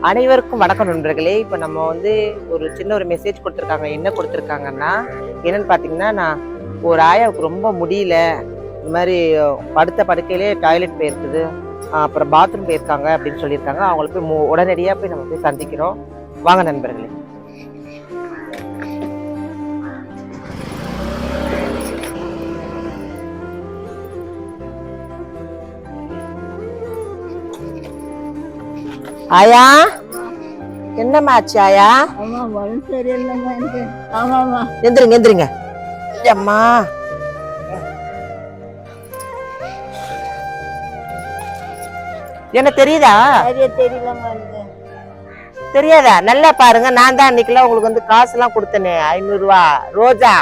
அனைவருக்கும் வணக்கம் நண்பர்களே. இப்போ நம்ம வந்து ஒரு சின்ன ஒரு மெசேஜ் கொடுத்துருக்காங்க. என்ன கொடுத்துருக்காங்கன்னா என்னன்னு பார்த்தீங்கன்னா நான் ஒரு ஆயாவுக்கு ரொம்ப முடியல. இந்த மாதிரி படுத்த படுக்கையிலே டாய்லெட் போயிருக்குது அப்புறம் பாத்ரூம் போயிருக்காங்க அப்படின்னு சொல்லியிருக்காங்க. அவங்கள போய் மு- உடனடியாக போய் நம்ம போய் சந்திக்கிறோம். வாங்க நண்பர்களே. ஆயா? என்னம்மா ஆச்சு ஆயா எந்திரிங்க எந்திரிங்க. அம்மா. என்ன தெரியுதா? தெரியாதா? நல்லா பாருங்க நான் தான் அன்னைக்கெல்லாம் உங்களுக்கு வந்து காசு எல்லாம் கொடுத்தனே ஐநூறு ரூபா ரோஜா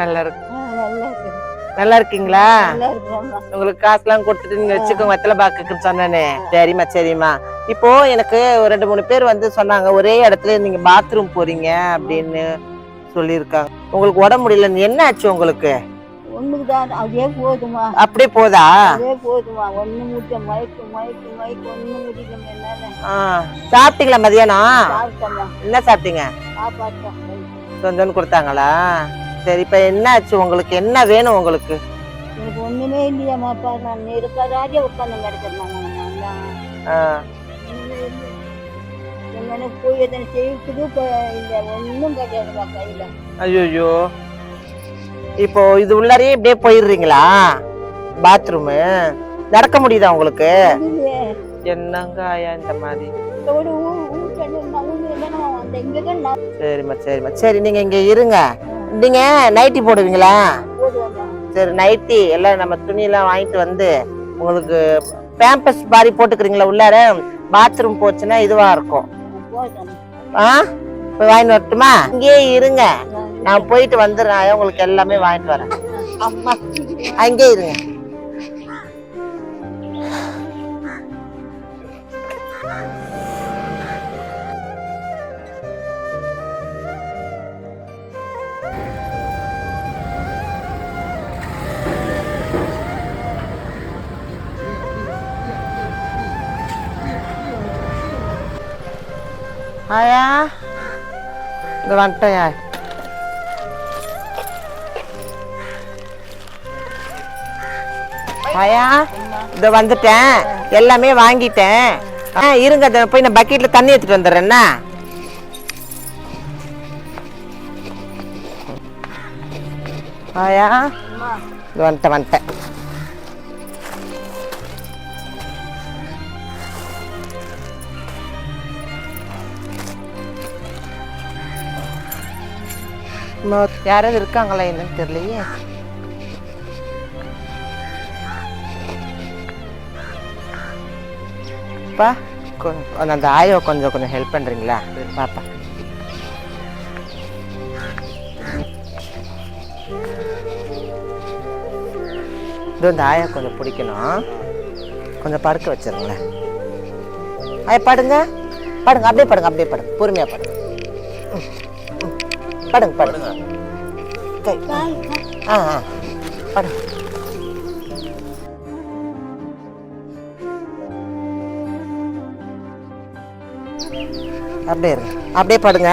நல்லா இருக்கு. ஆ நல்லா இருக்கு. நல்லா இருக்கீங்களா உங்களுக்கு காசு எல்லாம் கொடுத்துட்டு நீங்க வச்சுக்கோங்க வெத்தலை பாக்குன்னு சொன்னேனே. சரிம்மா சரிம்மா. இப்போ எனக்கு ஒரு ரெண்டு மூணு பேர் வந்து சொன்னாங்க ஒரே இடத்துல நீங்க பாத்ரூம் போறீங்க அப்படின்னு சொல்லியிருக்காங்க. உங்களுக்கு உடம்பு முடியல என்ன ஆச்சு உங்களுக்கு? ஒண்ணுக்கு தான் அதே போதுமா அப்படியே போதா? அதே போதுமா ஒண்ணு முட்டை மயக்கு மயக்கு மயக்கு ஒண்ணு முடியலம்மா என்னால. ஆ, சாப்பிட்டீங்களா மதியானம்? என்ன சாப்பிட்டீங்க? சாப்பாட்டோம் கொஞ்சம் கொடுத்தாங்களா? சரி இப்ப என்ன ஆச்சு உங்களுக்கு என்ன வேணும் உங்களுக்கு? எனக்கு ஒண்ணுமே இல்லையாம்மாப்பா நான் இருக்காதாதே உட்காந்து கிடக்கிறேன். எங்கன்னு போய் எதனை செய்யறதுக்கு இப்போ இல்லை ஒன்றும் கிடையாதுப்பா கையில். ஐயோ இப்போ இது உள்ளாரே இப்படியே போயிடுறீங்களா? பாத்ரூமு நடக்க முடியுதா உங்களுக்கு? என்னங்க ஆயா இந்த மாதிரி? சரிம்மா சரிம்மா. சரி நீங்க இங்க இருங்க. நீங்க நைட்டி போடுவீங்களா? சரி நைட்டி எல்லாம் நம்ம துணியெல்லாம் வாங்கிட்டு வந்து உங்களுக்கு பேம்பஸ் மாதிரி போட்டுக்கிறீங்களா உள்ளார? பாத்ரூம் போச்சுன்னா இதுவா இருக்கும். ஆ? போய் வாங்கிட்டு வரட்டுமா? இங்கேயே இருங்க. நான் போயிட்டு வந்துடுறேன். உங்களுக்கு எல்லாமே வாங்கிட்டு வரேன். அம்மா அங்கே இருங்க. ஆயா இந்த வந்துட்டேன் ஆயா. ஆயா இதோ வந்துட்டேன் எல்லாமே வாங்கிட்டேன். ஆ இருங்க போய் நான் பக்கெட்ல தண்ணி எடுத்துட்டு வந்துடுறேன்னா ஆயா? வந்துட்டேன் வந்துட்டேன். யாராவது இருக்காங்களா என்னன்னு தெரியலையே. பா கொஞ்சம் அந்த ஆயோ கொஞ்சம் கொஞ்சம் ஹெல்ப் பண்ணுறீங்களா பாப்பா. இது இந்த ஆயா கொஞ்சம் பிடிக்கணும். கொஞ்சம் படுக்க வச்சிருங்களேன். ஆயா படுங்க. படுங்க அப்படியே படுங்க அப்படியே படுங்க. பொறுமையாக படுங்க. ம். படுங்க படுங்க. கை. ஆ ஆ. படுங்க. அப்படியே இருங்க. அப்படியே படுங்க.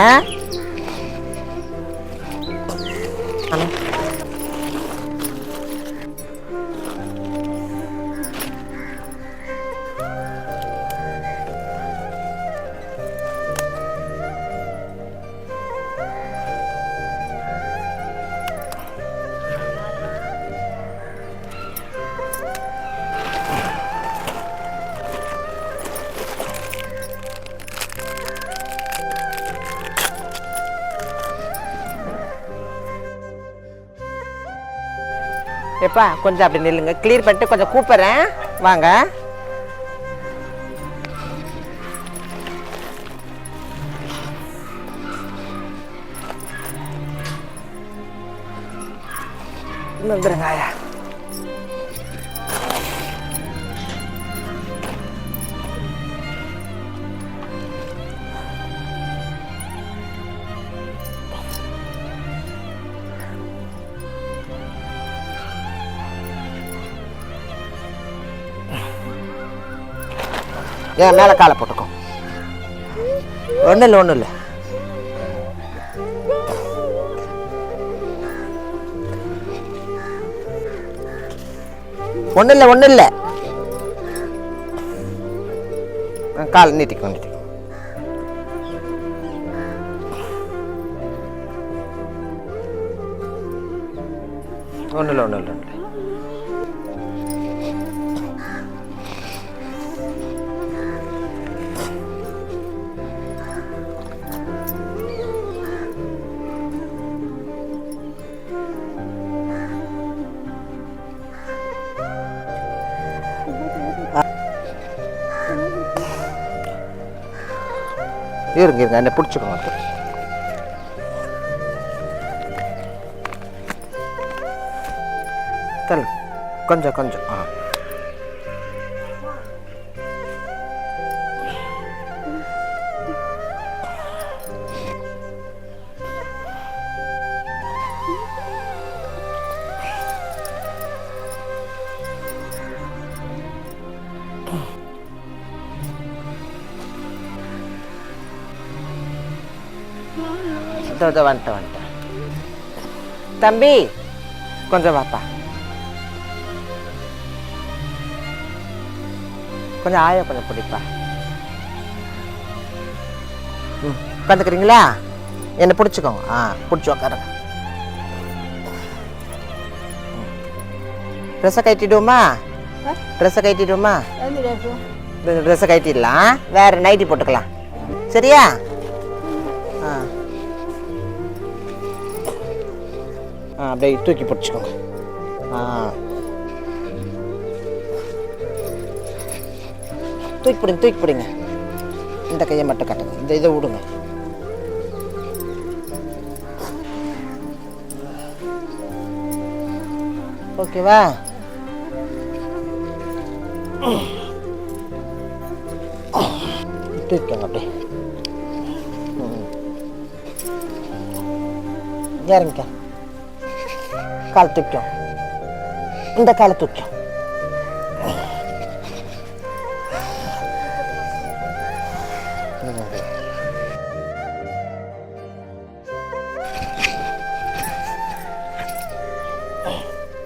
எப்பா கொஞ்சம் அப்படி நில்லுங்க. கிளியர் பண்ணிட்டு கொஞ்சம் கூப்பிட்றேன். வாங்க. வந்துருங்க. ஆயா ஏன் மேலே காலை போட்டுக்கோ. ஒன்றும் இல்லை ஒன்றும் இல்லை. ஒன்றும் இல்லை ஒன்றும் இல்லை. கால் நீட்டிக்கோ நீட்டிக்கோ. ஒன்றும் இல்லை ஒன்றும் இல்லை. இருங்க இருங்க என்ன பிடிச்சிக்கோங்க. தள்ளு. கொஞ்சம் கொஞ்சம். ஆ. இதோ இதோ வந்துட்டேன் வந்துட்டேன் தம்பி கொஞ்சம் வாப்பா. கொஞ்சம் ஆய கொஞ்சம் பிடிப்பா. ம் உட்காந்துக்கிறீங்களா? என்னை பிடிச்சிக்கோங்க. ஆ பிடிச்சி உக்காருங்க ட்ரெஸ்ஸை கட்டிடுவோமா? ட்ரெஸ்ஸை கட்டிடுவோமா? ட்ரெஸ்ஸை கட்டிடலாம். வேற நைட்டி போட்டுக்கலாம். சரியா? அப்படியே தூக்கி பிடிச்சிக்கோங்க. ஆ. தூக்கி பிடிங்க தூக்கி பிடிங்க. இந்த கையை மட்டும் கட்டுங்க. இந்த இதை விடுங்க. ஓகேவா? தூக்கிக்கோங்க அப்படியே. இறங்கிக்க. கால் தூக்கும் இந்த காலை தூக்கும்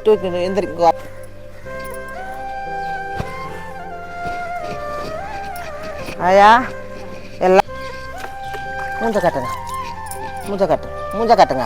தூக்கி எந்திரிக்கோ ஆயா எல்லாம் மூஞ்ச கட்டுங்க மூஞ்ச கட்டு மூஞ்ச கட்டுங்க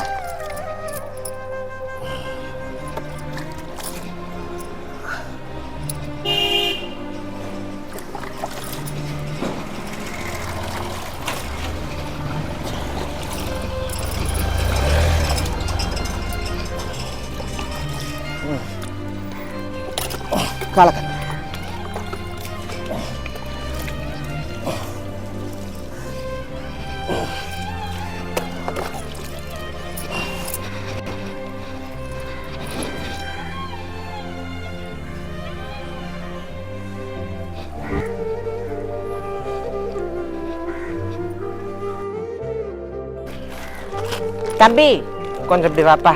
தம்பி கொஞ்சம் இப்படி வாப்பா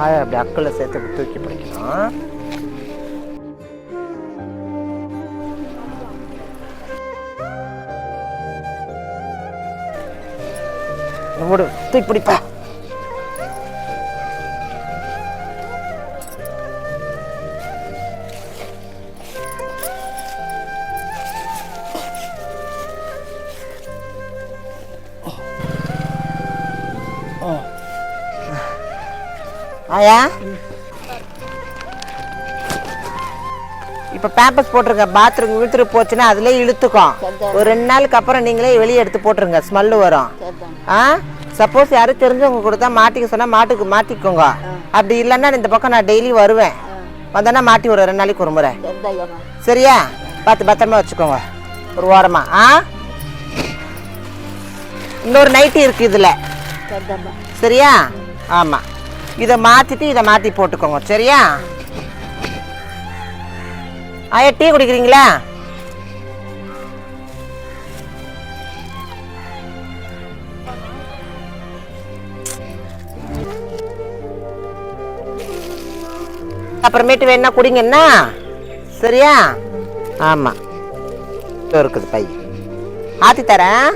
ஆயா அப்படி அக்கில் சேர்த்து இப்படி தூக்கி பிடிக்கணும் விடு தூக்கி பிடிப்பா ஆயா இப்போ பேம்பஸ் போட்டிருங்க பாத்ரூம் இழுத்துட்டு போச்சுன்னா அதிலே இழுத்துக்கும் ஒரு ரெண்டு நாளுக்கு அப்புறம் நீங்களே வெளியே எடுத்து போட்டுருங்க ஸ்மெல்லு வரும். ஆ? சப்போஸ் யாரும் தெரிஞ்சவங்க கொடுத்தா மாட்டிக்க சொன்னால் மாட்டுக்கு மாட்டிக்கோங்க. அப்படி இல்லைன்னா இந்த பக்கம் நான் டெய்லி வருவேன். வந்தோன்னா மாட்டி ஒரு ரெண்டு நாளைக்கு ஒரு முறை. சரியா? பார்த்து பத்திரமா வச்சுக்கோங்க. ஒரு ஓரமா ஆ? இன்னொரு நைட்டி இருக்கு இதுல. சரியா? ஆமா. இதை மாத்திட்டு இதை மாத்தி போட்டுக்கோங்க. சரியா? ஆயா டீ குடிக்கிறீங்களா? அப்புறமேட்டு வேணா குடிங்கன்னா சரியா? ஆமா. இதோ இருக்குது பை. ஆத்தி தரேன்.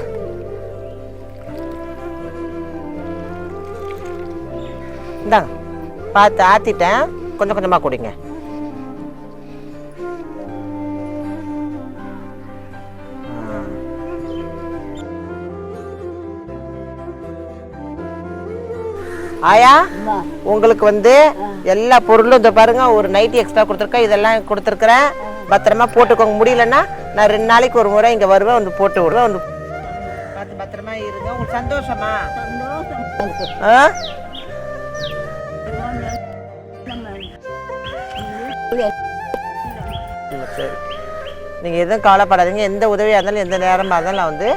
இந்தாங்க பார்த்து ஆத்திட்டேன். கொஞ்சம் கொஞ்சமா குடிங்க. ஆயா உங்களுக்கு வந்து எல்லா பொருளும் இந்த பாருங்க ஒரு நைட்டி எக்ஸ்ட்ரா கொடுத்துருக்கேன் இதெல்லாம் கொடுத்துருக்குறேன். பத்திரமா போட்டுக்கோங்க. முடியலன்னா நான் ரெண்டு நாளைக்கு ஒரு முறை இங்க வருவேன் வந்து போட்டு விடுவேன் வந்து பார்த்து பத்திரமா இருங்க. உங்களுக்கு சந்தோஷமா. ஆ? ம், சரி நீங்க எதுவும் கவலைப்படாதீங்க. எந்த உதவியா இருந்தாலும் எந்த நேரமா இருந்தாலும் நான் வந்து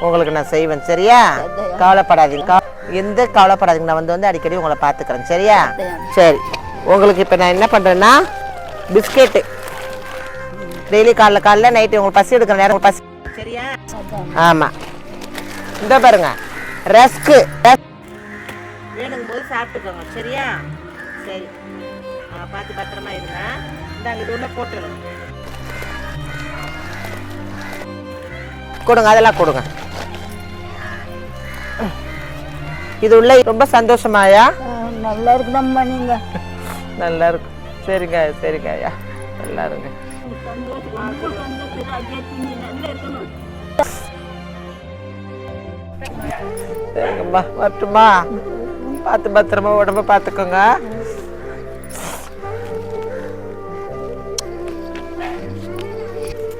உங்களுக்கு நான் செய்வேன் சரியா? கவலைப்படாதீங்க. கவ- எந்த கவலைப்படாதீங்க. நான் வந்து வந்து அடிக்கடி உங்களை பார்த்துக்கிறேன் சரியா? சரி. உங்களுக்கு இப்போ நான் என்ன பண்ணுறேன்னா பிஸ்கெட்டு. டெய்லி காலைல காலைல நைட்டு உங்களுக்கு பசி எடுக்கிற நேரம் பசி சரியா. ஆமாம் இந்த பாருங்க. ரஸ்க்கு. வேணுங்கும் போது சாப்பிட்டுக்கோங்க சரியா? சரி. பார்த்து பத்திரமா இருங்க. இந்தாங்க இது உள்ள போட்டுருங்க கொடுங்க அதெல்லாம் கொடுங்க. இது உள்ள ரொம்ப சந்தோஷமாயா? நல்லா இருக்குதம்மா நீங்க. நல்லா இருக்கும் சரிங்க சரிங்க ஐயா. நல்லா இருங்க. சரிங்கம்மா வரட்டுமா பார்த்து பத்திரமா உடம்ப பார்த்துக்கோங்க.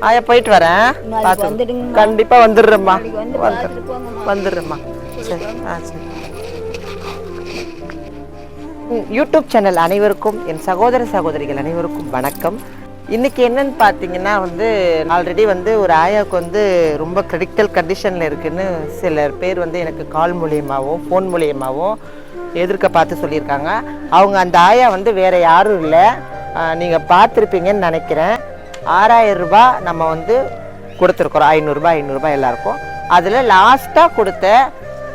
ஆயா போயிட்டு வரேன். பார்த்து வந்துடுங்கம்மா. கண்டிப்பா வந்துடுறேம்மா. வந்துடுறேம்மா. சரி. ஆ சரி. யூடியூப் சேனல் அனைவருக்கும் என் சகோதர சகோதரிகள் அனைவருக்கும் வணக்கம். இன்னைக்கு என்னன்னு பார்த்தீங்கன்னா வந்து ஆல்ரெடி வந்து ஒரு ஆயாவுக்கு வந்து ரொம்ப கிரிட்டிக்கல் கண்டிஷனில் இருக்குன்னு சில பேர் வந்து எனக்கு கால் மூலியமாகவும் ஃபோன் மூலியமாகவும் எதிர்க்க பார்த்து சொல்லியிருக்காங்க. அவங்க அந்த ஆயா வந்து வேற யாரும் இல்லை. நீங்கள் பார்த்துருப்பீங்கன்னு நினைக்கிறேன். ஆறாயிரம் ரூபாய் நம்ம வந்து கொடுத்துருக்குறோம். ஐநூறுரூபா ஐநூறுரூபா எல்லாருக்கும். அதில் லாஸ்ட்டாக கொடுத்த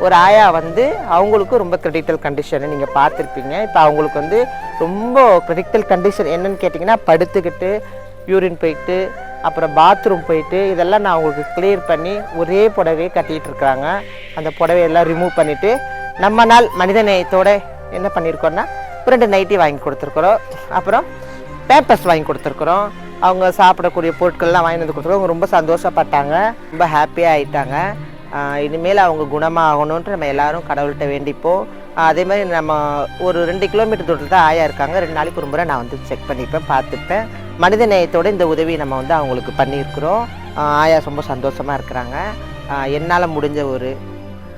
ஒரு ஆயா வந்து அவங்களுக்கும் ரொம்ப கிரிட்டிக்கல் கண்டிஷன் நீங்கள் பார்த்துருப்பீங்க. இப்போ அவங்களுக்கு வந்து ரொம்ப கிரிட்டிக்கல் கண்டிஷன் என்னன்னு கேட்டிங்கன்னா படுத்துக்கிட்டு யூரின் போயிட்டு அப்புறம் பாத்ரூம் போயிட்டு இதெல்லாம் நான் அவங்களுக்கு கிளியர் பண்ணி ஒரே புடவையே கட்டிகிட்டு இருக்கிறாங்க. அந்த புடவையெல்லாம் ரிமூவ் பண்ணிவிட்டு நம்ம நாள் மனித நேயத்தோடு என்ன பண்ணியிருக்கோன்னா ரெண்டு நைட்டி வாங்கி கொடுத்துருக்குறோம். அப்புறம் பேப்பர்ஸ் வாங்கி கொடுத்துருக்குறோம். அவங்க சாப்பிடக்கூடிய பொருட்கள்லாம் வாங்கி வந்து கொடுத்துருக்கோம் அவங்க ரொம்ப சந்தோஷப்பட்டாங்க. ரொம்ப ஹாப்பியாக ஆகிட்டாங்க இனிமேல் அவங்க குணமாகணுன்ட்டு நம்ம எல்லாரும் கடவுள்கிட்ட வேண்டிப்போம். அதே மாதிரி நம்ம ஒரு ரெண்டு கிலோமீட்டர் தூரத்தில் தான் ஆயா இருக்காங்க. ரெண்டு நாளைக்கு ஒரு முறை நான் வந்து செக் பண்ணிப்பேன் பார்த்துப்பேன். மனித நேயத்தோடு இந்த உதவி நம்ம வந்து அவங்களுக்கு பண்ணியிருக்கிறோம். ஆயா ரொம்ப சந்தோஷமாக இருக்கிறாங்க. என்னால் முடிஞ்ச ஒரு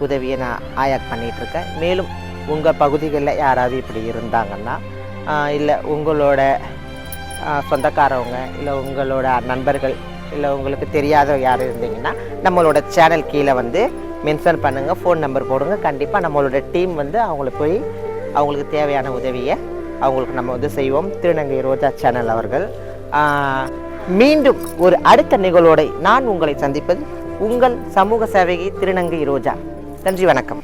உதவியை நான் ஆயாக்கு பண்ணிகிட்ருக்கேன் மேலும் உங்கள் பகுதிகளில் யாராவது இப்படி இருந்தாங்கன்னா இல்லை உங்களோட சொந்தக்காரவங்க இல்லை உங்களோட நண்பர்கள் இல்லை உங்களுக்கு தெரியாத யார் இருந்தீங்கன்னா நம்மளோட சேனல் கீழே வந்து மென்ஷன் பண்ணுங்கள் ஃபோன் நம்பர் போடுங்க. கண்டிப்பாக நம்மளோட டீம் வந்து அவங்களுக்கு போய் அவங்களுக்கு தேவையான உதவியை அவங்களுக்கு நம்ம வந்து செய்வோம். திருநங்கை ரோஜா சேனல் அவர்கள். மீண்டும் ஒரு அடுத்த நிகழ்வோடை நான் உங்களை சந்திப்பது உங்கள் சமூக சேவகி திருநங்கை ரோஜா. நன்றி வணக்கம்.